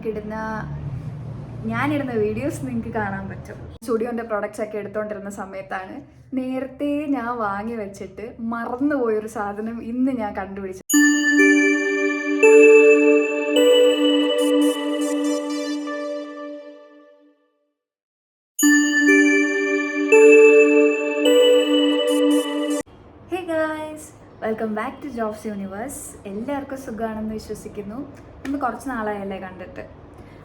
നിങ്ങൾക്കിടുന്ന ഞാനിടുന്ന വീഡിയോസ് നിങ്ങൾക്ക് കാണാൻ പറ്റും. സ്റ്റുഡിയോന്റെ പ്രൊഡക്ട്സ് ഒക്കെ എടുത്തുകൊണ്ടിരുന്ന സമയത്താണ് നേരത്തെ ഞാൻ വാങ്ങി വെച്ചിട്ട് മറന്നുപോയൊരു സാധനം ഇന്ന് ഞാൻ കണ്ടുപിടിച്ചു welcome back to jobs universe എല്ലാവർക്കും സുഖമാണെന്ന് വിശ്വസിക്കുന്നു. നമ്മൾ കുറച്ച് നാളായല്ലേ കണ്ടിട്ട്.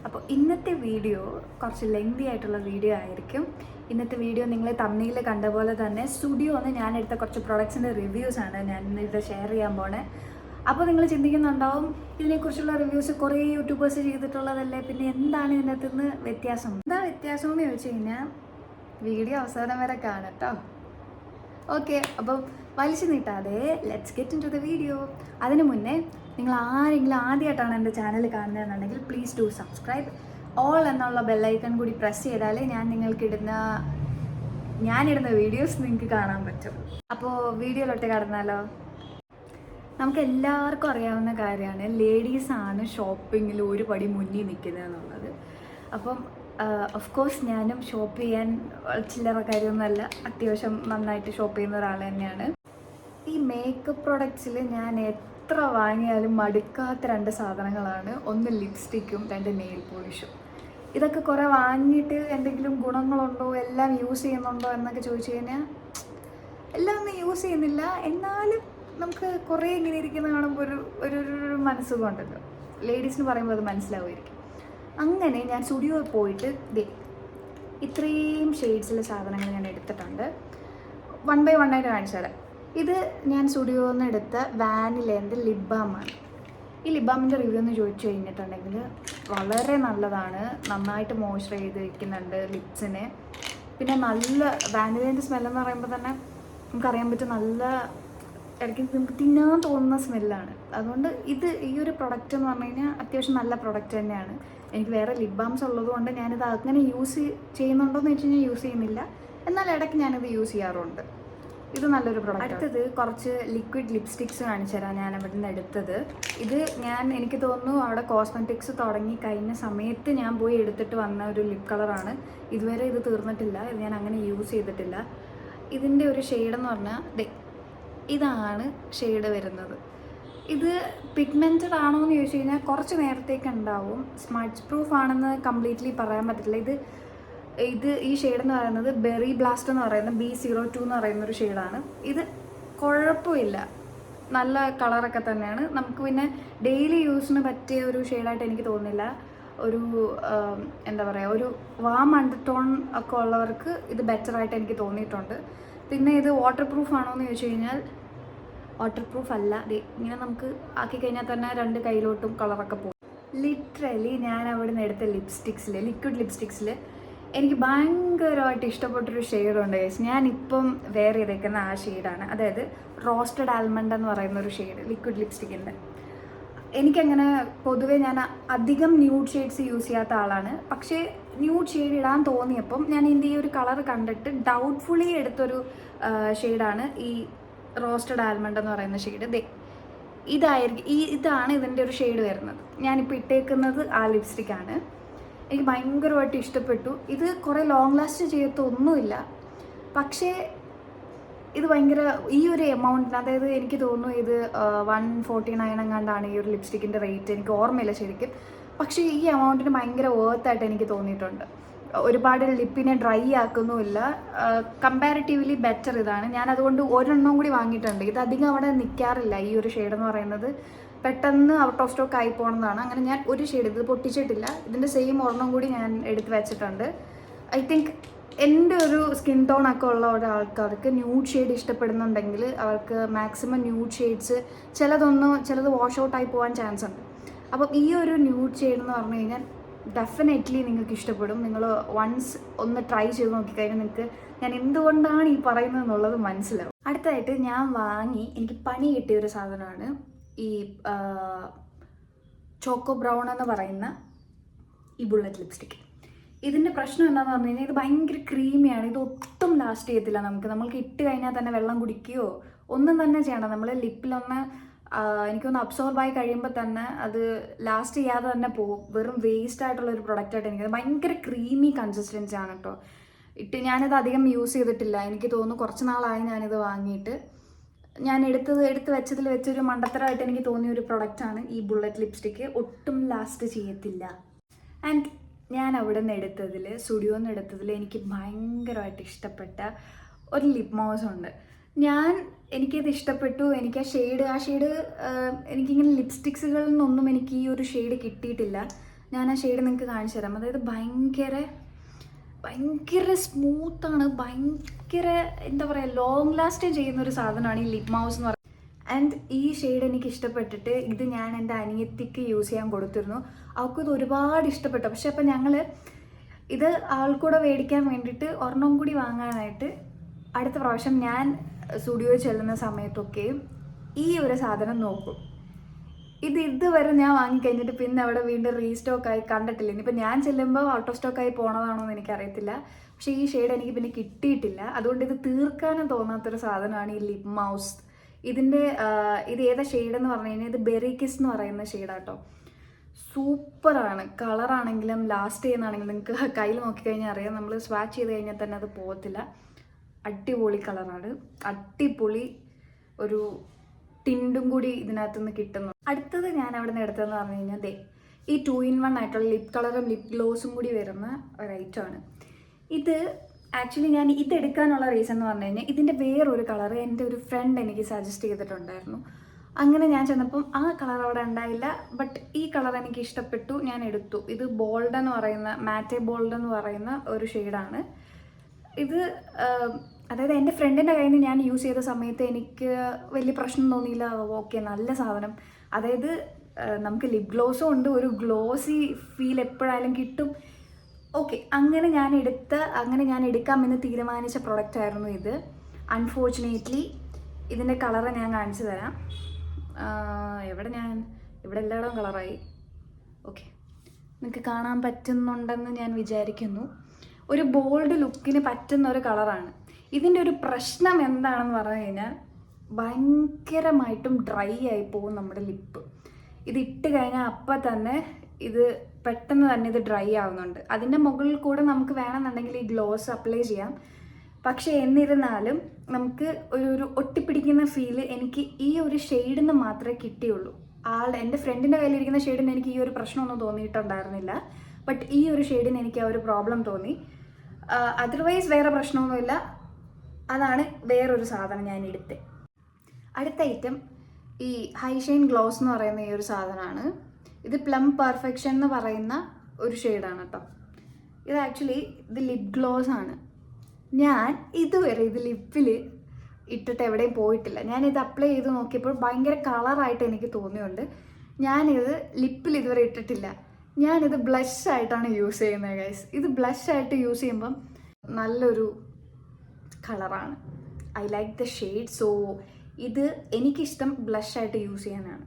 അപ്പോൾ ഇന്നത്തെ വീഡിയോ കുറച്ച് ലെങ്തി ആയിട്ടുള്ള വീഡിയോ ആയിരിക്കും. ഇന്നത്തെ വീഡിയോ നിങ്ങൾ തമ്മിയിൽ കണ്ട പോലെ തന്നെ സ്റ്റുഡിയോ ഒന്ന് ഞാൻ എടുത്ത കുറച്ച് പ്രൊഡക്ട്സിന്റെ റിവ്യൂസ് ആണ് ഞാൻ ഇന്ന് ഇത് ഷെയർ ചെയ്യാൻ പോണേ. അപ്പോൾ നിങ്ങൾ ചിന്തിക്കുന്നുണ്ടാവും ഇതിനെക്കുറിച്ചുള്ള റിവ്യൂസ് കുറേ യൂട്യൂബേഴ്സ് ചെയ്തിട്ടുള്ളതല്ലേ? പിന്നെ എന്താണ് ഇതിനകത്ത് നിന്ന് വ്യത്യാസം? എന്താ വ്യത്യാസം എന്ന് ചോദിച്ചു കഴിഞ്ഞാൽ വീഡിയോ അവസാനം വരെ കാണട്ടോ ഓക്കെ അപ്പം വലിച്ചു നീട്ടാതെ let's get into the video അതിനു മുന്നേ നിങ്ങൾ ആരെങ്കിലും ആദ്യമായിട്ടാണ് എന്റെ ചാനൽ കാണുന്നതെന്നുണ്ടെങ്കിൽ പ്ലീസ് ഡു സബ്സ്ക്രൈബ് ഓൾ എന്നുള്ള ബെല്ലൈക്കൺ കൂടി പ്രസ് ചെയ്താലേ ഞാൻ നിങ്ങൾക്കിടുന്ന ഞാനിടുന്ന വീഡിയോസ് നിങ്ങൾക്ക് കാണാൻ പറ്റും. അപ്പോൾ വീഡിയോയിലോട്ട് കടന്നാലോ? നമുക്ക് എല്ലാവർക്കും അറിയാവുന്ന കാര്യമാണ് ലേഡീസാണ് ഷോപ്പിങ്ങിൽ ഒരു പടി മുന്നിൽ നിൽക്കുന്നത് എന്നുള്ളത്. അപ്പം ഓഫ് കോഴ്സ് ഞാനും ഷോപ്പ് ചെയ്യാൻ ചില്ലറ കാര്യമൊന്നുമല്ല അത്യാവശ്യം നന്നായിട്ട് ഷോപ്പ് ചെയ്യുന്ന ഒരാൾ തന്നെയാണ്. ഈ മേക്കപ്പ് പ്രൊഡക്ട്സിൽ ഞാൻ എത്ര വാങ്ങിയാലും മടുക്കാത്ത രണ്ട് സാധനങ്ങളാണ്. ഒന്ന് ലിപ്സ്റ്റിക്കും രണ്ട് നെയിൽ പോളിഷും ഇതൊക്കെ കുറേ വാങ്ങിയിട്ട് എന്തെങ്കിലും ഗുണങ്ങളുണ്ടോ? എല്ലാം യൂസ് ചെയ്യുന്നുണ്ടോ എന്നൊക്കെ ചോദിച്ചു കഴിഞ്ഞാൽ എല്ലാം ഒന്നും യൂസ് ചെയ്യുന്നില്ല. എന്നാലും നമുക്ക് കുറേ ഇങ്ങനെ ഇരിക്കുന്ന കാണുമ്പോൾ ഒരു ഒരു ഒരു- മനസ്സുകൊണ്ടല്ലോ. ലേഡീസിന് പറയുമ്പോൾ അത് മനസ്സിലാവുമായിരിക്കും. അങ്ങനെ ഞാൻ സ്റ്റുഡിയോയിൽ പോയിട്ട് ദേ ഇത്രയും ഷെയ്ഡ്സിലെ സാധനങ്ങൾ ഞാൻ എടുത്തിട്ടുണ്ട്. വൺ ബൈ വൺ ആയിട്ട് കാണിച്ചു തരാം. ഇത് ഞാൻ സ്റ്റുഡിയോയിൽ നിന്ന് എടുത്ത വാനിലേന്റെ ലിബാമാണ് ഈ ലിബാമിന്റെ റിവ്യൂ എന്ന് ചോദിച്ചു കഴിഞ്ഞിട്ടുണ്ടെങ്കിൽ വളരെ നല്ലതാണ്. നന്നായിട്ട് മോയ്സ്ചർ ചെയ്ത് വയ്ക്കുന്നുണ്ട് ലിപ്സിന് പിന്നെ നല്ല വാനിലേന്റെ സ്മെല്ലെന്ന് പറയുമ്പോൾ തന്നെ നമുക്കറിയാൻ പറ്റും നല്ല ഇടയ്ക്ക് നമുക്ക് തിന്നാൻ തോന്നുന്ന സ്മെല്ലാണ് അതുകൊണ്ട് ഇത് ഈ ഒരു പ്രൊഡക്റ്റ് എന്ന് പറഞ്ഞു കഴിഞ്ഞാൽ അത്യാവശ്യം നല്ല പ്രൊഡക്റ്റ് തന്നെയാണ്. എനിക്ക് വേറെ ലിപ് ബാംസ് ഉള്ളതുകൊണ്ട് ഞാനിത് അങ്ങനെ യൂസ് ചെയ്യുന്നുണ്ടോ എന്ന് വെച്ച് കഴിഞ്ഞാൽ യൂസ് ചെയ്യുന്നില്ല. എന്നാൽ ഇടയ്ക്ക് ഞാനിത് യൂസ് ചെയ്യാറുണ്ട്. ഇത് നല്ലൊരു പ്രോഡക്റ്റ് അടുത്തത് കുറച്ച് ലിക്വിഡ് ലിപ്സ്റ്റിക്സ് കാണിച്ചു തരാം ഞാൻ ഇവിടെ നിന്ന് എടുത്തത്. ഇത് ഞാൻ എനിക്ക് തോന്നുന്നു അവിടെ കോസ്മെറ്റിക്സ് തുടങ്ങി കഴിഞ്ഞ സമയത്ത് ഞാൻ പോയി എടുത്തിട്ട് വന്ന ഒരു ലിപ് കളറാണ് ഇതുവരെ ഇത് തീർന്നിട്ടില്ല. ഇത് ഞാൻ അങ്ങനെ യൂസ് ചെയ്തിട്ടില്ല. ഇതിന്റെ ഒരു ഷെയ്ഡ് എന്ന് പറഞ്ഞാൽ ദേ ഇതാണ് ഷെയ്ഡ് വരുന്നത്. ഇത് പിഗ്മെന്റഡ് ആണോ എന്ന് ചോദിച്ചു കഴിഞ്ഞാൽ കുറച്ച് നേരത്തേക്ക് ഉണ്ടാവും. സ്മച്ച് പ്രൂഫ് ആണെന്ന് കംപ്ലീറ്റ്ലി പറയാൻ പറ്റില്ല ഇത് ഇത് ഈ ഷെയ്ഡ് എന്ന് പറയുന്നത് ബെറി ബ്ലാസ്റ്റ് എന്ന് പറയുന്ന ബി സീറോ ടു എന്ന് പറയുന്ന ഒരു ഷെയ്ഡാണ് ഇത് കുഴപ്പമില്ല. നല്ല കളറൊക്കെ തന്നെയാണ്. നമുക്ക് പിന്നെ ഡെയിലി യൂസിന് പറ്റിയ ഒരു ഷെയ്ഡായിട്ട് എനിക്ക് തോന്നുന്നില്ല. ഒരു എന്താ പറയുക ഒരു വാം അണ്ടർടോൺ ഒക്കെ ഉള്ളവർക്ക് ഇത് ബെറ്ററായിട്ട് എനിക്ക് തോന്നിയിട്ടുണ്ട്. പിന്നെ ഇത് വാട്ടർ പ്രൂഫ് ആണോ എന്ന് ചോദിച്ചു കഴിഞ്ഞാൽ വാട്ടർ പ്രൂഫ് അല്ല ഇങ്ങനെ നമുക്ക് ആക്കി കഴിഞ്ഞാൽ തന്നെ രണ്ട് കയ്യിലോട്ടും കളറൊക്കെ പോകും. ലിറ്ററലി ഞാൻ അവിടെ നിന്ന് എടുത്ത ലിപ്സ്റ്റിക്സിൽ ലിക്വിഡ് ലിപ്സ്റ്റിക്സിൽ എനിക്ക് ഭയങ്കരമായിട്ട് ഇഷ്ടപ്പെട്ടൊരു ഷെയ്ഡുണ്ട് ചേച്ചി ഞാനിപ്പം വെയർ ചെയ്തേക്കുന്ന ആ ഷെയ്ഡാണ്. അതായത് റോസ്റ്റഡ് ആൽമണ്ട് എന്ന് പറയുന്ന ഒരു ഷെയ്ഡ് ലിക്വിഡ് ലിപ്സ്റ്റിക്കിന്റെ എനിക്കങ്ങനെ പൊതുവേ ഞാൻ അധികം ന്യൂഡ് ഷെയ്ഡ്സ് യൂസ് ചെയ്യാത്ത ആളാണ്. പക്ഷേ ന്യൂഡ് ഷെയ്ഡ് ഇടാൻ തോന്നിയപ്പം ഞാൻ ഇതിന്റെ ഈ ഒരു കളർ കണ്ടിട്ട് ഡൗട്ട്ഫുള്ളി എടുത്തൊരു ഷെയ്ഡാണ് ഈ റോസ്റ്റഡ് ആൽമണ്ട് എന്ന് പറയുന്ന ഷെയ്ഡ്. ദേ ഇതായിരിക്കും ഈ ഇതാണ് ഇതിന്റെ ഒരു ഷെയ്ഡ് വരുന്നത്. ഞാനിപ്പോൾ ഇട്ടേക്കുന്നത് ആ ലിപ്സ്റ്റിക്കാണ് എനിക്ക് ഭയങ്കരമായിട്ട് ഇഷ്ടപ്പെട്ടു. ഇത് കുറേ ലോങ് ലാസ്റ്റ് ചെയ്യത്തൊന്നുമില്ല. പക്ഷേ ഇത് ഭയങ്കര ഈ ഒരു എമൗണ്ടിന് അതായത് എനിക്ക് തോന്നുന്നു ഇത് വൺ ഫോർട്ടി നയൻ എങ്ങാണ്ടാണ് ഈ ഒരു ലിപ്സ്റ്റിക്കിന്റെ റേറ്റ് എനിക്ക് ഓർമ്മയില്ല ശരിക്കും. പക്ഷേ ഈ എമൗണ്ടിന് ഭയങ്കര വേർത്തായിട്ട് എനിക്ക് തോന്നിയിട്ടുണ്ട്. ഒരുപാട് ലിപ്പിനെ ഡ്രൈ ആക്കുന്നുമില്ല. കമ്പാരിറ്റീവ്ലി ബെറ്റർ ഇതാണ്. ഞാൻ അതുകൊണ്ട് ഒരെണ്ണം കൂടി വാങ്ങിയിട്ടുണ്ട്. ഇത് അധികം അവിടെ നിൽക്കാറില്ല ഈ ഒരു ഷെയ്ഡ് എന്ന് പറയുന്നത്. പെട്ടെന്ന് ഔട്ട് ഓഫ് സ്റ്റോക്ക് ആയി പോകുന്നതാണ് അങ്ങനെ ഞാൻ ഒരു ഷെയ്ഡ് ഇത് പൊട്ടിച്ചിട്ടില്ല. ഇതിന്റെ സെയിം ഒരെണ്ണം കൂടി ഞാൻ എടുത്ത് വെച്ചിട്ടുണ്ട്. ഐ തിങ്ക് എന്റെ ഒരു സ്കിൻ ടോൺ ഒക്കെ ഉള്ള ഒരാൾക്കാർക്ക് ന്യൂഡ് ഷെയ്ഡ് ഇഷ്ടപ്പെടുന്നുണ്ടെങ്കിൽ അവർക്ക് മാക്സിമം ന്യൂഡ് ഷെയ്ഡ്സ് ചിലതൊന്നും ചിലത് വാഷ് ഔട്ട് ആയി പോകാൻ ചാൻസ് ഉണ്ട്. അപ്പം ഈ ഒരു ന്യൂഡ് ഷെയ്ഡ് എന്ന് പറഞ്ഞു കഴിഞ്ഞാൽ ഡെഫിനറ്റ്ലി നിങ്ങൾക്ക് ഇഷ്ടപ്പെടും. നിങ്ങൾ വൺസ് ഒന്ന് ട്രൈ ചെയ്ത് നോക്കിക്കഴിഞ്ഞാൽ നിങ്ങൾക്ക് ഞാൻ എന്തുകൊണ്ടാണ് ഈ പറയുന്നത് എന്നുള്ളത് മനസ്സിലാവും. അടുത്തതായിട്ട് ഞാൻ വാങ്ങി എനിക്ക് പണി കിട്ടിയ ഒരു സാധനമാണ് ഈ ചോക്കോ ബ്രൗൺ എന്ന് പറയുന്ന ഈ ബുള്ളറ്റ് ലിപ്സ്റ്റിക് ഇതിന്റെ പ്രശ്നം എന്താണെന്ന് പറഞ്ഞു കഴിഞ്ഞാൽ ഇത് ഭയങ്കര ക്രീമിയാണ് ഇത് ഒട്ടും ലാസ്റ്റ് ചെയ്യത്തില്ല നമുക്ക്. നമ്മൾക്ക് ഇട്ട് കഴിഞ്ഞാൽ തന്നെ വെള്ളം കുടിക്കുകയോ ഒന്നും തന്നെ ചെയ്യണം നമ്മൾ ലിപ്പിലൊന്ന് എനിക്കൊന്ന് അബ്സോർബ് ആയി കഴിയുമ്പോൾ തന്നെ അത് ലാസ്റ്റ് ചെയ്യാതെ തന്നെ പോകും. വെറും വേസ്റ്റ് ആയിട്ടുള്ള ഒരു പ്രൊഡക്റ്റ് ആയിട്ട് എനിക്ക് ഭയങ്കര ക്രീമി കൺസിസ്റ്റൻസി ആണ് കേട്ടോ ഇട്ട് ഞാനിത് അധികം യൂസ് ചെയ്തിട്ടില്ല. എനിക്ക് തോന്നുന്നു കുറച്ച് നാളായി ഞാനിത് വാങ്ങിയിട്ട്. ഞാൻ എടുത്തത് എടുത്ത് വെച്ചതിൽ വെച്ചൊരു മണ്ടത്തരമായിട്ട് എനിക്ക് തോന്നിയ ഒരു പ്രൊഡക്റ്റാണ് ഈ ബുള്ളറ്റ് ലിപ്സ്റ്റിക്ക് ഒട്ടും ലാസ്റ്റ് ചെയ്യത്തില്ല. ആൻഡ് ഞാൻ അവിടെ നിന്ന് എടുത്തതിൽ സ്റ്റുഡിയോയിൽ നിന്ന് എടുത്തതിൽ എനിക്ക് ഭയങ്കരമായിട്ട് ഇഷ്ടപ്പെട്ട ഒരു ലിപ് മോസ് ഉണ്ട്. ഞാൻ എനിക്കത് ഇഷ്ടപ്പെട്ടു. എനിക്ക് ആ ഷെയ്ഡ് ആ ഷെയ്ഡ് എനിക്കിങ്ങനെ ലിപ്സ്റ്റിക്സുകളിൽ നിന്നൊന്നും എനിക്ക് ഈ ഒരു ഷെയ്ഡ് കിട്ടിയിട്ടില്ല. ഞാൻ ആ ഷെയ്ഡ് നിങ്ങൾക്ക് കാണിച്ചു തരാം. അതായത് ഭയങ്കര ഭയങ്കര സ്മൂത്താണ് ഭയങ്കര എന്താ പറയുക ലോങ് ലാസ്റ്റ് ചെയ്യുന്ന ഒരു സാധനമാണ് ഈ ലിപ് മൗസ് എന്ന് പറയുന്നത്. ആൻഡ് ഈ ഷെയ്ഡ് എനിക്ക് ഇഷ്ടപ്പെട്ടിട്ട് ഇത് ഞാൻ എന്റെ അനിയത്തിക്ക് യൂസ് ചെയ്യാൻ കൊടുത്തിരുന്നു. അവൾക്കും ഇത് ഒരുപാട് ഇഷ്ടപ്പെട്ടു. പക്ഷെ അപ്പം ഞങ്ങൾ ഇത് ആൾക്കൂടെ മേടിക്കാൻ വേണ്ടിയിട്ട് ഒരെണ്ണം കൂടി വാങ്ങാനായിട്ട് അടുത്ത പ്രാവശ്യം ഞാൻ സ്റ്റുഡിയോ ചെല്ലുന്ന സമയത്തൊക്കെയും ഈ ഒരു സാധനം നോക്കും. ഇത് ഇതുവരെ ഞാൻ വാങ്ങിക്കഴിഞ്ഞിട്ട് പിന്നെ അവിടെ വീണ്ടും റീസ്റ്റോക്ക് ആയി കണ്ടിട്ടില്ല. ഇനിയിപ്പോൾ ഞാൻ ചെല്ലുമ്പോൾ ഔട്ട് ഓഫ് സ്റ്റോക്ക് ആയി പോണതാണോ എന്ന് എനിക്കറിയത്തില്ല. പക്ഷേ ഈ ഷെയ്ഡ് എനിക്ക് പിന്നെ കിട്ടിയിട്ടില്ല. അതുകൊണ്ട് ഇത് തീർക്കാനും തോന്നാത്തൊരു സാധനമാണ് ഈ ലിപ് മൗസ് ഇതിന്റെ ഇത് ഏതാ ഷെയ്ഡ് എന്ന് പറഞ്ഞു കഴിഞ്ഞാൽ ഇത് ബെറി കിസ് എന്ന് പറയുന്ന ഷെയ്ഡാട്ടോ സൂപ്പറാണ് കളറാണെങ്കിലും ലാസ്റ്റ് ചെയ്യുന്നതാണെങ്കിലും നിങ്ങൾക്ക് കയ്യിൽ നോക്കിക്കഴിഞ്ഞാൽ അറിയാം. നമ്മൾ സ്വാച്ച് ചെയ്ത് കഴിഞ്ഞാൽ തന്നെ അത് പോകത്തില്ല. അടിപൊളി കളറാണ് അടിപൊളി ഒരു ടിൻഡും കൂടി ഇതിനകത്തു നിന്ന് കിട്ടുന്നു. അടുത്തത് ഞാൻ അവിടെ നിന്ന് എടുത്തതെന്ന് പറഞ്ഞു കഴിഞ്ഞാൽ ദേ ഈ ടു ഇൻ വൺ ആയിട്ടുള്ള ലിപ് കളറും ലിപ് ഗ്ലോസും കൂടി വരുന്ന ഒരു ഐറ്റമാണ് ഇത് ആക്ച്വലി ഞാൻ ഇത് എടുക്കാനുള്ള റീസൺ എന്ന് പറഞ്ഞു കഴിഞ്ഞാൽ ഇതിന്റെ വേറൊരു കളർ എന്റെ ഒരു ഫ്രണ്ട് എനിക്ക് സജസ്റ്റ് ചെയ്തിട്ടുണ്ടായിരുന്നു. അങ്ങനെ ഞാൻ ചെന്നപ്പം ആ കളർ അവിടെ ഉണ്ടായില്ല ബട്ട് ഈ കളർ എനിക്ക് ഇഷ്ടപ്പെട്ടു ഞാൻ എടുത്തു. ഇത് ബോൾഡ് എന്ന് പറയുന്ന മാറ്റേ ബോൾഡ് എന്ന് പറയുന്ന ഒരു ഷെയ്ഡാണ് ഇത് അതായത് എന്റെ ഫ്രണ്ടിന്റെ കയ്യിൽ നിന്ന് ഞാൻ യൂസ് ചെയ്ത സമയത്ത് എനിക്ക് വലിയ പ്രശ്നം തോന്നിയില്ല. ഓക്കെ നല്ല സാധനം. അതായത് നമുക്ക് ലിപ് ഗ്ലോസും ഉണ്ട്. ഒരു ഗ്ലോസി ഫീൽ എപ്പോഴായാലും കിട്ടും. ഓക്കെ അങ്ങനെ ഞാൻ എടുത്ത അങ്ങനെ ഞാൻ എടുക്കാമെന്ന് തീരുമാനിച്ച പ്രൊഡക്റ്റ് ആയിരുന്നു ഇത്. അൺഫോർച്ചുനേറ്റ്ലി ഇതിന്റെ കളറ് ഞാൻ കാണിച്ചു തരാം. എവിടെ ഞാൻ? ഇവിടെ എല്ലായിടവും കളറായി ഓക്കെ നിങ്ങൾക്ക് കാണാൻ പറ്റുന്നുണ്ടെന്ന് ഞാൻ വിചാരിക്കുന്നു. ഒരു ബോൾഡ് ലുക്കിന് പറ്റുന്ന ഒരു കളറാണ് ഇതിന്റെ ഒരു പ്രശ്നം എന്താണെന്ന് പറഞ്ഞു കഴിഞ്ഞാൽ ഭയങ്കരമായിട്ടും ഡ്രൈ ആയി പോകും നമ്മുടെ ലിപ്പ്. ഇത് ഇട്ട് കഴിഞ്ഞാൽ അപ്പം തന്നെ ഇത് പെട്ടെന്ന് തന്നെ ഇത് ഡ്രൈ ആവുന്നുണ്ട്. അതിന്റെ മുകളിൽ കൂടെ നമുക്ക് വേണമെന്നുണ്ടെങ്കിൽ ഈ ഗ്ലോസ് അപ്ലൈ ചെയ്യാം. പക്ഷേ എന്നിരുന്നാലും നമുക്ക് ഒരു ഒരു ഒട്ടിപ്പിടിക്കുന്ന ഫീൽ എനിക്ക് ഈ ഒരു ഷെയ്ഡിൽ നിന്ന് മാത്രമേ കിട്ടിയുള്ളൂ. ആൾ എന്റെ ഫ്രണ്ടിന്റെ കയ്യിലിരിക്കുന്ന ഷെയ്ഡിന് എനിക്ക് ഈ ഒരു പ്രശ്നമൊന്നും തോന്നിയിട്ടുണ്ടായിരുന്നില്ല. ബട്ട് ഈ ഒരു ഷെയ്ഡിന് എനിക്ക് ആ ഒരു പ്രോബ്ലം തോന്നി. അതർവൈസ് വേറെ പ്രശ്നമൊന്നുമില്ല. അതാണ് വേറൊരു സാധനം ഞാൻ എടുത്തത് അടുത്ത ഐറ്റം ഈ ഹൈഷൈൻ ഗ്ലോസ് എന്ന് പറയുന്ന ഈ ഒരു സാധനമാണ്. ഇത് പ്ലം പെർഫെക്ഷൻ എന്ന് പറയുന്ന ഒരു ഷെയ്ഡാണ് കേട്ടോ ഇത് ആക്ച്വലി ഇത് ലിപ് ഗ്ലോസ് ആണ്. ഞാൻ ഇതുവരെ ഇത് ലിപ്പിൽ ഇട്ടിട്ട് എവിടെയും പോയിട്ടില്ല. ഞാൻ ഇത് അപ്ലൈ ചെയ്ത് നോക്കിയപ്പോൾ ഭയങ്കര കളറായിട്ട് എനിക്ക് തോന്നിയുണ്ട് ഞാനിത് ലിപ്പിൽ ഇതുവരെ ഇട്ടിട്ടില്ല. ഞാനിത് ബ്ലഷ് ആയിട്ടാണ് യൂസ് ചെയ്യുന്നത് ഗൈസ് ഇത് ബ്ലഷ് ആയിട്ട് യൂസ് ചെയ്യുമ്പം നല്ലൊരു കളറാണ്. I like the shade so ഇത് എനിക്കിഷ്ടം ബ്ലഷ് ആയിട്ട് യൂസ് ചെയ്യാനാണ്.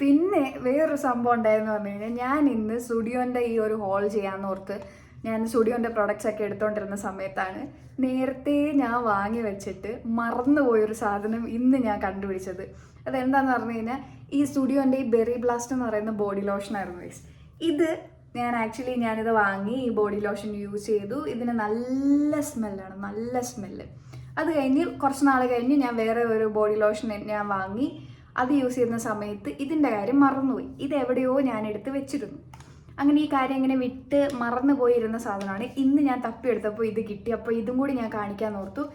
പിന്നെ വേറൊരു സംഭവം ഉണ്ടായെന്ന് പറഞ്ഞു കഴിഞ്ഞാൽ ഞാൻ ഇന്ന് സ്റ്റുഡിയോന്റെ ഈ ഒരു ഹോൾ ചെയ്യാമെന്ന് ഓർത്ത് ഞാൻ സ്റ്റുഡിയോന്റെ പ്രൊഡക്ട്സ് ഒക്കെ എടുത്തുകൊണ്ടിരുന്ന സമയത്താണ് നേരത്തെ ഞാൻ വാങ്ങി വെച്ചിട്ട് മറന്നുപോയൊരു സാധനം ഇന്ന് ഞാൻ കണ്ടുപിടിച്ചത്. അതെന്താന്ന് പറഞ്ഞു കഴിഞ്ഞാൽ ഈ സ്റ്റുഡിയോന്റെ ഈ ബെറി ബ്ലാസ്റ്റ് എന്ന് പറയുന്ന ബോഡി ലോഷനായിരുന്നു ഇത് ഞാൻ ആക്ച്വലി ഞാനിത് വാങ്ങി ഈ ബോഡി ലോഷൻ യൂസ് ചെയ്തു. ഇതിന് നല്ല സ്മെല്ലാണ് നല്ല സ്മെല്ല് അത് കഴിഞ്ഞ് കുറച്ച് നാൾ കഴിഞ്ഞ് ഞാൻ വേറെ ഒരു ബോഡി ലോഷൻ ഞാൻ വാങ്ങി. അത് യൂസ് ചെയ്യുന്ന സമയത്ത് ഇതിന്റെ കാര്യം മറന്നുപോയി. ഇത് എവിടെയോ ഞാൻ എടുത്ത് വെച്ചിരുന്നു. അങ്ങനെ ഈ കാര്യം ഇങ്ങനെ വിട്ട് മറന്നു പോയിരുന്ന സാധനമാണ്. ഇന്ന് ഞാൻ തപ്പിയെടുത്തപ്പോൾ ഇത് കിട്ടി. അപ്പോൾ ഇതും കൂടി ഞാൻ കാണിക്കാൻ ഓർത്തു.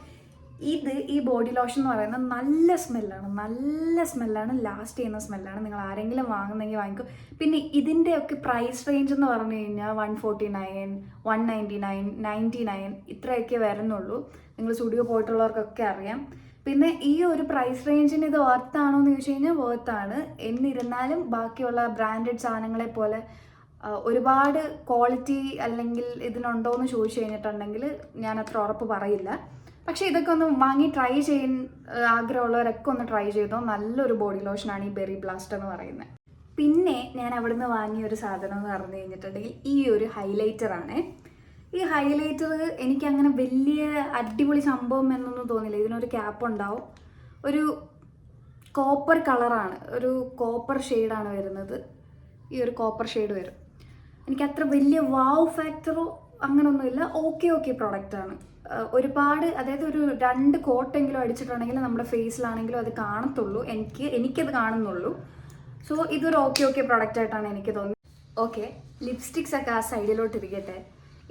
ഇത് ഈ ബോഡി ലോഷൻ എന്ന് പറയുന്നത് നല്ല സ്മെല്ലാണ് നല്ല സ്മെല്ലാണ് ലാസ്റ്റ് ചെയ്യുന്ന സ്മെല്ലാണ് നിങ്ങൾ ആരെങ്കിലും വാങ്ങുന്നെങ്കിൽ വാങ്ങിക്കും. പിന്നെ ഇതിന്റെയൊക്കെ പ്രൈസ് റേഞ്ച് എന്ന് പറഞ്ഞു കഴിഞ്ഞാൽ one forty nine one ninety nine ninety nine ഇത്രയൊക്കെ വരുന്നുള്ളൂ. നിങ്ങൾ സ്റ്റുഡിയോ പോയിട്ടുള്ളവർക്കൊക്കെ അറിയാം. പിന്നെ ഈ ഒരു പ്രൈസ് റേഞ്ചിന് ഇത് വർത്താണോ എന്ന് ചോദിച്ചു കഴിഞ്ഞാൽ വർത്താണ് എന്നിരുന്നാലും ബാക്കിയുള്ള ബ്രാൻഡഡ് സാധനങ്ങളെ പോലെ ഒരുപാട് ക്വാളിറ്റി അല്ലെങ്കിൽ ഇതിനുണ്ടോ എന്ന് ചോദിച്ചു കഴിഞ്ഞിട്ടുണ്ടെങ്കിൽ ഞാൻ അത്ര ഉറപ്പ് പറയില്ല. പക്ഷേ ഇതൊക്കെ ഒന്ന് വാങ്ങി ട്രൈ ചെയ്യാൻ ആഗ്രഹമുള്ളവരൊക്കെ ഒന്ന് ട്രൈ ചെയ്തോ? നല്ലൊരു ബോഡി ലോഷനാണ് ഈ ബെറി ബ്ലാസ്റ്റ് എന്ന് പറയുന്നത്. പിന്നെ ഞാൻ അവിടുന്ന് വാങ്ങിയ ഒരു സാധനം എന്ന് പറഞ്ഞു കഴിഞ്ഞിട്ടുണ്ടെങ്കിൽ ഈ ഒരു ഹൈലൈറ്റർ ആണ്. ഈ ഹൈലൈറ്റർ എനിക്ക് അങ്ങനെ വലിയ അടിപൊളി സംഭവം എന്നൊന്നും തോന്നില്ല. ഇതിനൊരു ക്യാപ്പ് ഉണ്ടാവും. ഒരു കോപ്പർ കളറാണ് ഒരു കോപ്പർ ഷെയ്ഡാണ് വരുന്നത്. ഈ ഒരു കോപ്പർ ഷെയ്ഡ് വരും. എനിക്ക് അത്ര വലിയ വാവ് ഫാക്ടറോ അങ്ങനൊന്നുമില്ല. ഓക്കെ ഓക്കെ പ്രോഡക്റ്റാണ് ഒരുപാട് അതായത് ഒരു രണ്ട് കോട്ടെങ്കിലും അടിച്ചിട്ടുണ്ടെങ്കിൽ നമ്മുടെ ഫേസിലാണെങ്കിലും അത് കാണത്തുള്ളൂ. എനിക്ക് എനിക്കത് കാണുന്നുള്ളൂ. സോ ഇതൊരു ഓക്കെ ഓക്കെ പ്രോഡക്റ്റ് ആയിട്ടാണ് എനിക്ക് തോന്നുന്നത്. ഓക്കെ ലിപ്സ്റ്റിക്സ് ഒക്കെ ആ സൈഡിലോട്ട് ഇരിക്കട്ടെ.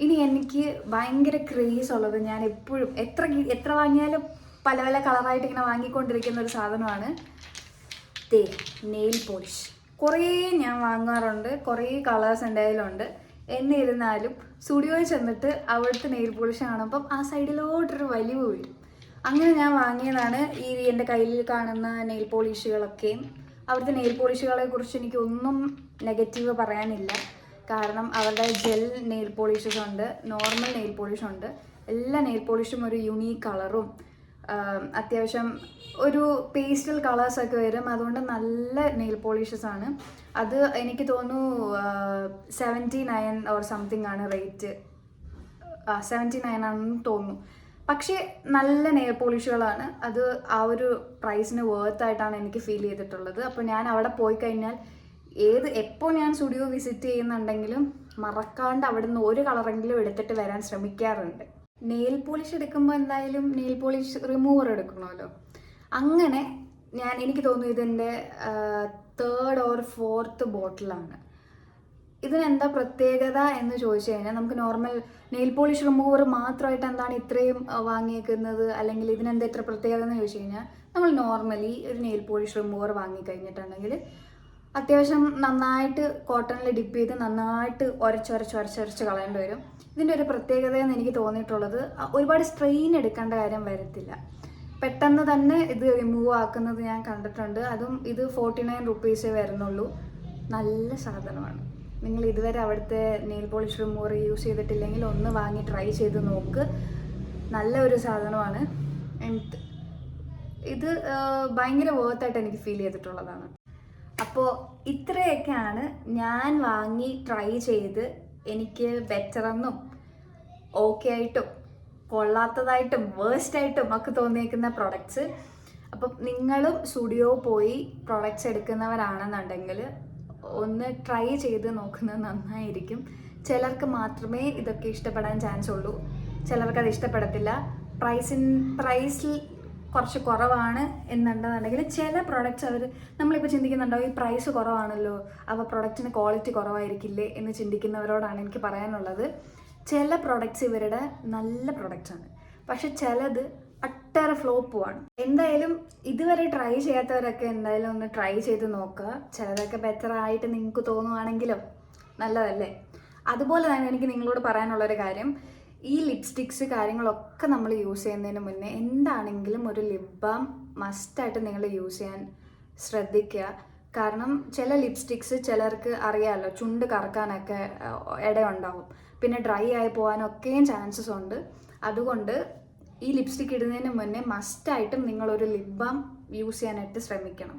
ഇനി എനിക്ക് ഭയങ്കര ക്രേസ് ഉള്ളത് ഞാൻ എപ്പോഴും എത്ര എത്ര വാങ്ങിയാലും പല പല കളറായിട്ട് ഇങ്ങനെ വാങ്ങിക്കൊണ്ടിരിക്കുന്ന ഒരു സാധനമാണ്. തേ നെയിൽ പോളിഷ് കുറേ ഞാൻ വാങ്ങാറുണ്ട്. കുറേ കളേഴ്സ് എന്റെ എന്നിരുന്നാലും സ്റ്റുഡിയോയിൽ ചെന്നിട്ട് അവിടുത്തെ നെയിൽ പോളിഷ് കാണുമ്പം ആ സൈഡിലോട്ടൊരു വലിവ് വരും. അങ്ങനെ ഞാൻ വാങ്ങിയതാണ് ഈ എന്റെ കയ്യിൽ കാണുന്ന നെയിൽ പോളിഷുകളൊക്കെയും അവിടുത്തെ നെയിൽ പോളിഷുകളെ കുറിച്ച് എനിക്ക് ഒന്നും നെഗറ്റീവ് പറയാനില്ല. കാരണം അവരുടെ ജെൽ നെയിൽ പോളിഷസ് ഉണ്ട് നോർമൽ നെയിൽ പോളിഷ് ഉണ്ട്. എല്ലാ നെയിൽ പോളിഷും ഒരു യുണീക്ക് കളറും. അത്യാവശ്യം ഒരു പേസ്റ്റൽ കളേഴ്സൊക്കെ വരും. അതുകൊണ്ട് നല്ല നെയിൽ പോളിഷസ് ആണ്. അത് എനിക്ക് തോന്നുന്നു സെവന്റി നയൻ ഓർ സംതിങ് ആണ് റേറ്റ് സെവന്റി നയൻ ആണെന്ന് തോന്നുന്നു. പക്ഷേ നല്ല നെയർ പോളിഷുകളാണ് അത് ആ ഒരു പ്രൈസിന് വേർത്ത് ആയിട്ടാണ് എനിക്ക് ഫീൽ ചെയ്തിട്ടുള്ളത്. അപ്പോൾ ഞാൻ അവിടെ പോയി കഴിഞ്ഞാൽ ഏത് എപ്പോൾ ഞാൻ സ്റ്റുഡിയോ വിസിറ്റ് ചെയ്യുന്നുണ്ടെങ്കിലും മറക്കാണ്ട് അവിടെ നിന്ന് ഒരു കളറെങ്കിലും എടുത്തിട്ട് വരാൻ ശ്രമിക്കാറുണ്ട്. നെയിൽ പോളിഷ് എടുക്കുമ്പോൾ എന്തായാലും നെയിൽ പോളിഷ് റിമൂവർ എടുക്കണമല്ലോ. അങ്ങനെ ഞാൻ എനിക്ക് തോന്നുന്നു ഇതിന്റെ തേർഡ് ഓർ ഫോർത്ത് ബോട്ടിലാണ് ഇതിനെന്താ പ്രത്യേകത എന്ന് ചോദിച്ചു കഴിഞ്ഞാൽ നമുക്ക് നോർമൽ നെയിൽ പോളിഷ് റിമൂവർ മാത്രമായിട്ട് എന്താണ് ഇത്രയും വാങ്ങിയേക്കുന്നത്? അല്ലെങ്കിൽ ഇതിനെന്താ ഇത്ര പ്രത്യേകത എന്ന് ചോദിച്ചു കഴിഞ്ഞാൽ നമ്മൾ നോർമലി ഒരു നെയിൽ പോളിഷ് റിമൂവർ വാങ്ങിക്കഴിഞ്ഞിട്ടുണ്ടെങ്കിൽ അത്യാവശ്യം നന്നായിട്ട് കോട്ടണിൽ ഡിപ്പ് ചെയ്ത് നന്നായിട്ട് ഉരച്ചൊരച്ച് ഉരച്ചൊരച്ച് കളയേണ്ടി വരും. ഇതിന്റെ ഒരു പ്രത്യേകത എന്ന് എനിക്ക് തോന്നിയിട്ടുള്ളത് ഒരുപാട് സ്ട്രെയിൻ എടുക്കേണ്ട കാര്യം വരത്തില്ല. പെട്ടെന്ന് തന്നെ ഇത് റിമൂവ് ആക്കുന്നത് ഞാൻ കണ്ടിട്ടുണ്ട്. അതും ഇത് ഫോർട്ടി നയൻ റുപ്പീസേ വരുന്നുള്ളൂ. നല്ല സാധനമാണ്. നിങ്ങൾ ഇതുവരെ അവിടുത്തെ നെയിൽ പോളിഷ് റിമൂവർ യൂസ് ചെയ്തിട്ടില്ലെങ്കിൽ ഒന്ന് വാങ്ങി ട്രൈ ചെയ്ത് നോക്ക്. നല്ല ഒരു സാധനമാണ്. ഇത് ഭയങ്കര വേർത്തായിട്ട് എനിക്ക് ഫീൽ ചെയ്തിട്ടുള്ളതാണ്. അപ്പോൾ ഇത്രയൊക്കെയാണ് ഞാൻ വാങ്ങി ട്രൈ ചെയ്ത് എനിക്ക് ബെറ്ററെന്നും ഓക്കെ ആയിട്ടും കൊള്ളാത്തതായിട്ടും വേസ്റ്റ് ആയിട്ടും ഒക്കെ തോന്നിയേക്കുന്ന പ്രൊഡക്ട്സ് അപ്പം നിങ്ങളും സ്റ്റുഡിയോ പോയി പ്രൊഡക്ട്സ് എടുക്കുന്നവരാണെന്നുണ്ടെങ്കിൽ ഒന്ന് ട്രൈ ചെയ്ത് നോക്കുന്നത് നന്നായിരിക്കും. ചിലർക്ക് മാത്രമേ ഇതൊക്കെ ഇഷ്ടപ്പെടാൻ ചാൻസ് ഉള്ളൂ. ചിലർക്ക് അത് ഇഷ്ടപ്പെടത്തില്ല. പ്രൈസിൻ പ്രൈസിൽ കുറച്ച് കുറവാണ് എന്നുണ്ടെന്നുണ്ടെങ്കിൽ ചില പ്രൊഡക്റ്റ്സ് അവർ നമ്മളിപ്പോൾ ചിന്തിക്കുന്നുണ്ടോ ഈ പ്രൈസ് കുറവാണല്ലോ അപ്പോൾ പ്രൊഡക്റ്റിന് ക്വാളിറ്റി കുറവായിരിക്കില്ലേ? എന്ന് ചിന്തിക്കുന്നവരോടാണ് എനിക്ക് പറയാനുള്ളത്. ചില പ്രൊഡക്റ്റ്സ് ഇവരുടെ നല്ല പ്രൊഡക്റ്റ്സ് ആണ്. പക്ഷെ ചിലത് അട്ടര ഫ്ലോപ്പുമാണ് എന്തായാലും ഇതുവരെ ട്രൈ ചെയ്യാത്തവരൊക്കെ എന്തായാലും ഒന്ന് ട്രൈ ചെയ്ത് നോക്കുക. ചിലതൊക്കെ ബെറ്റർ ആയിട്ട് നിങ്ങൾക്ക് തോന്നുവാണെങ്കിലോ നല്ലതല്ലേ? അതുപോലെ തന്നെ എനിക്ക് നിങ്ങളോട് പറയാനുള്ളൊരു കാര്യം. ഈ ലിപ്സ്റ്റിക്സ് കാര്യങ്ങളൊക്കെ നമ്മൾ യൂസ് ചെയ്യുന്നതിന് മുന്നേ എന്താണെങ്കിലും ഒരു ലിപ് ബാം മസ്റ്റായിട്ട് നിങ്ങൾ യൂസ് ചെയ്യാൻ ശ്രദ്ധിക്കുക. കാരണം ചില ലിപ്സ്റ്റിക്സ് ചിലർക്ക് അറിയാമല്ലോ ചുണ്ട് കറക്കാനൊക്കെ ഇടയുണ്ടാവും. പിന്നെ ഡ്രൈ ആയി പോകാനൊക്കെയും ചാൻസസ് ഉണ്ട്. അതുകൊണ്ട് ഈ ലിപ്സ്റ്റിക് ഇടുന്നതിന് മുന്നേ മസ്റ്റായിട്ടും നിങ്ങളൊരു ലിപ് ബാം യൂസ് ചെയ്യാനായിട്ട് ശ്രമിക്കണം.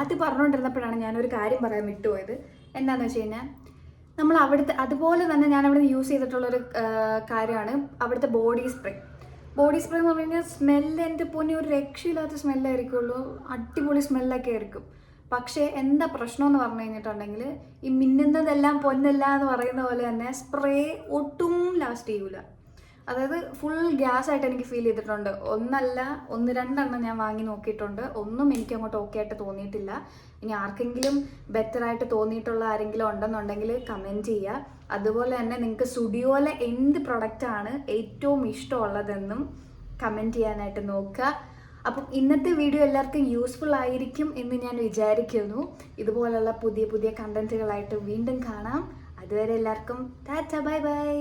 അത് പറഞ്ഞുകൊണ്ടിരുന്നപ്പോഴാണ് ഞാനൊരു കാര്യം പറയാൻ വിട്ടുപോയത്. എന്താണെന്ന് വെച്ച് കഴിഞ്ഞാൽ നമ്മൾ അവിടുത്തെ അതുപോലെ തന്നെ ഞാൻ അവിടെ യൂസ് ചെയ്തിട്ടുള്ളൊരു കാര്യമാണ് അവിടുത്തെ ബോഡി സ്പ്രേ ബോഡി സ്പ്രേ എന്ന് പറഞ്ഞു കഴിഞ്ഞാൽ സ്മെല്ല് എന്റെ പൊന്നി ഒരു രക്ഷയില്ലാത്ത സ്മെല്ലായിരിക്കുള്ളൂ അടിപൊളി സ്മെല്ലൊക്കെ ആയിരിക്കും. പക്ഷേ എന്താ പ്രശ്നം എന്ന് പറഞ്ഞു കഴിഞ്ഞിട്ടുണ്ടെങ്കിൽ ഈ മിന്നുന്നതെല്ലാം പൊന്നല്ല എന്ന് പറയുന്ന പോലെ തന്നെ സ്പ്രേ ഒട്ടും ലാസ്റ്റ് ചെയ്യൂല. അതായത് ഫുൾ ഗ്യാസ് ആയിട്ട് എനിക്ക് ഫീൽ ചെയ്തിട്ടുണ്ട്. ഒന്നല്ല ഒന്ന് രണ്ടെണ്ണം ഞാൻ വാങ്ങി നോക്കിയിട്ടുണ്ട്. ഒന്നും എനിക്ക് അങ്ങോട്ട് ഓക്കെ ആയിട്ട് തോന്നിയിട്ടില്ല. ഇനി ആർക്കെങ്കിലും ബെറ്റർ ആയിട്ട് തോന്നിയിട്ടുള്ള ആരെങ്കിലും ഉണ്ടെന്നുണ്ടെങ്കിൽ കമന്റ് ചെയ്യുക. അതുപോലെ തന്നെ നിങ്ങൾക്ക് സ്റ്റുഡിയോയിലെ എന്ത് പ്രൊഡക്റ്റാണ് ഏറ്റവും ഇഷ്ടമുള്ളതെന്നും കമന്റ് ചെയ്യാനായിട്ട് നോക്കുക. അപ്പം ഇന്നത്തെ വീഡിയോ എല്ലാവർക്കും യൂസ്ഫുൾ ആയിരിക്കും എന്ന് ഞാൻ വിചാരിക്കുന്നു. ഇതുപോലുള്ള പുതിയ പുതിയ കണ്ടന്റുകളായിട്ട് വീണ്ടും കാണാം. അതുവരെ എല്ലാവർക്കും ടാറ്റ ബൈ ബൈ.